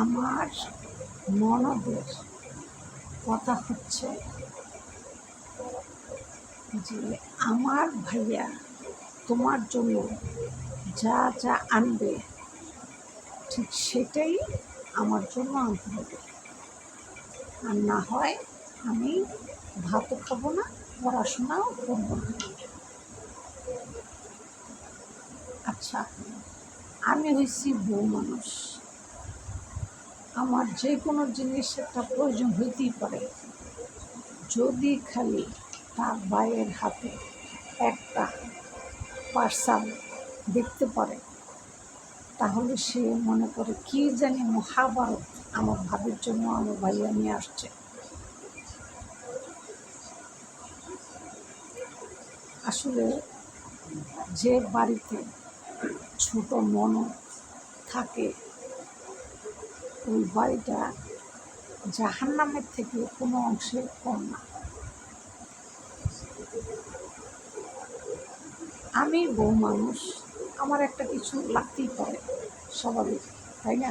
আমার ননদের কথা হচ্ছে যে আমার ভাইয়া তোমার জন্য যা যা আনবে, ঠিক সেটাই আমার জন্য আনতে হবে। আর না হয় আমি ভাতও খাব না, পড়াশোনাও করব না। আচ্ছা আমি হয়েছি বউ মানুষ। আমার যে কোনো জিনিস একটা প্রয়োজন হইতেই পারে। যদি খালি তার বাইয়ের হাতে একটা পার্সাল দেখতে পারে, তাহলে সে মনে করে, কি জানি মহাভারত আমার ভাবির জন্য আমার ভাইয়া নিয়ে আসছে। আসলে যে বাড়িতে ছোট ননদ থাকে ওই বাড়িটা জাহান্নামের থেকে কোনো অংশে কম না। আমি বউ মানুষ, আমার একটা কিছু লাগতেই পারে স্বাভাবিক, তাই না?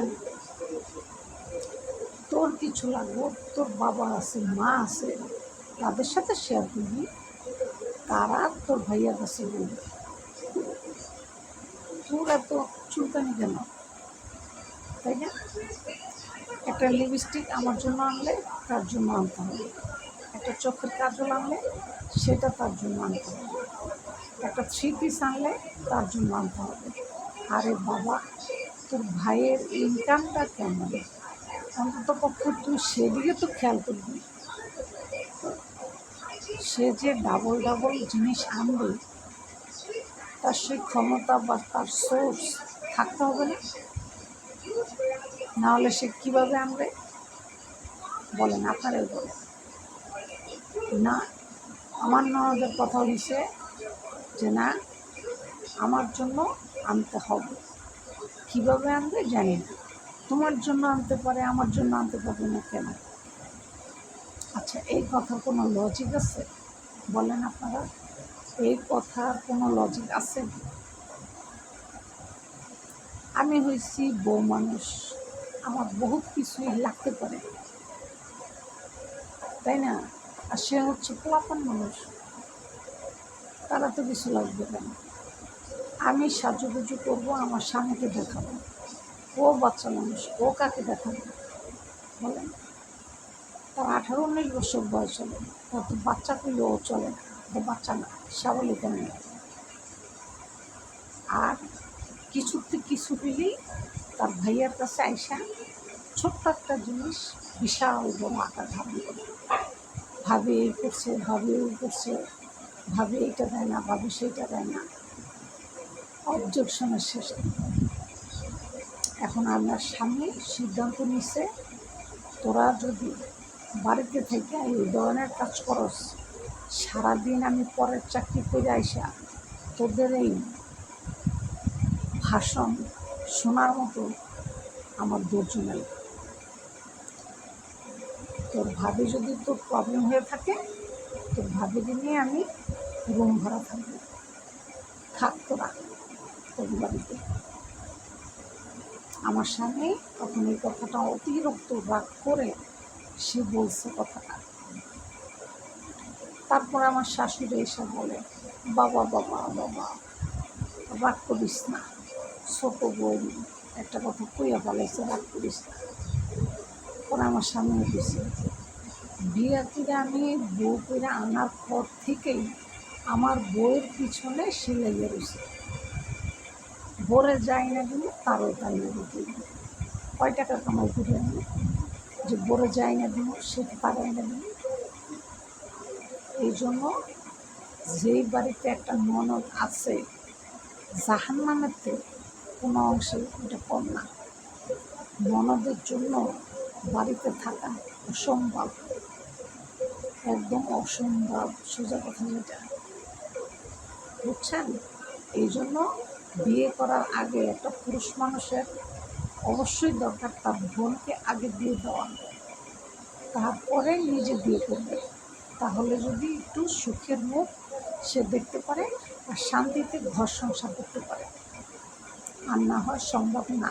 তোর কিছু লাগবে, তোর বাবা আছে, মা আছে, তাদের সাথে শেয়ার করবি, তারা তোর ভাইয়ার কাছে বলবে। তোর এত চুলকানি কেন? তাই না? একটা লিপস্টিক আমার জন্য আনলে তার জন্য আনতে হবে। একটা চোখের কাজল আনলে সেটা তার জন্য আনতে হবে। একটা থ্রি পিস আনলে তার জন্য আনতে হবে। আরে বাবা, তোর ভাইয়ের ইনকামটা কেমন? অন্তত পক্ষে তুই সেদিকে তো খেয়াল করবি। সে যে ডাবল ডাবল জিনিস আনবে, তার সেই ক্ষমতা বা তার সোর্স থাকতে হবে না? নাহলে সে কীভাবে আনবে বলেন, আপনারাই বলেন। না, আমার ননদের কথা হয়েছে যে না, আমার জন্য আনতে হবে। কীভাবে আনবে জানি না। তোমার জন্য আনতে পারে, আমার জন্য আনতে পারবে না কেন? আচ্ছা এই কথার কোনো লজিক আছে? বলেন আপনারা, এই কথার কোনো লজিক আছে? আমি হয়েছি বউ মানুষ। আমার বহুত কিছুই লাগতে পারে। তাই না? আর সে হচ্ছে পোলাপান মানুষ। তারা তো কিছু লাগবে কেন আমি সাজুগুজু করব, আমার স্বামীকে দেখাবো। ও বাচ্চা মানুষ, ও কাকে দেখাবে? বলেন। তার আঠারো উনিশ বছর বয়স হলো তার তো বাচ্চা পেলে ও চলে না। তো বাচ্চা না স্বাবলিকা নেই আর কিছুতে কিছু পেলেই তার ভাইয়ার কাছে আইসা ছোট্ট একটা জিনিস বিশাল বড় আকার ধারণ করে ভাবে এই করছে, ভাবে ওই করছে, ভাবে এটা দেয় না, ভাবে সেইটা দেয় না। অবজেকশনের শেষ এখন আপনার সামনে সিদ্ধান্ত নিছে, তোরা যদি বাড়িতে থেকে এই ধরনের কাজ করস, সারাদিন আমি পরের চাকরি করে আইসা তোদের এই ভাষণ শোনার মতো আমার ধৈর্য নেই। তোর ভাবি যদি তোর প্রবলেম হয়ে থাকে, তোর ভাবিকে নিয়ে আমি রুম ভাড়া থাকব। থাক তোরা, তোর বাড়িতে। আমার সামনে তখন এই কথাটা অতিরিক্ত রাগ করে সে বলছে কথাটা। তারপর আমার শাশুড়ি এসে বলে, বাবা বাবা বাবা, রাগ করিস না। ছোট বই, একটা কথা কইয়া পালাইছে রাগ করিস পরে আমার সামনে দিছে বিয়ে থেকে আমি, বউ করে আনার পর থেকেই আমার বইয়ের পিছনে সিলাইয়া রয়েছে ভরে যাই না দিলে তারও তাই দিতে কয় টাকা কামাই করে আমি? যে ভরে যাই না দিব সেটা পারাই না দিব এই জন্য যেই বাড়িতে একটা ননদ আছে জাহান নামের কোনো অংশে এটা কম না। ননদের জন্য বাড়িতে থাকা অসম্ভব। একদম অসম্ভব সোজা কথা যেটা। বুঝছেন? এই জন্য বিয়ে করার আগে একটা পুরুষ মানুষের অবশ্যই দরকার তার বোনকে আগে দিয়ে দেওয়া। তারপরে নিজে বিয়ে করবে। তাহলে যদি একটু সুখের মুখ সে দেখতে পারে আর শান্তিতে ঘর সংসার করতে পারে। আর না সম্ভব না।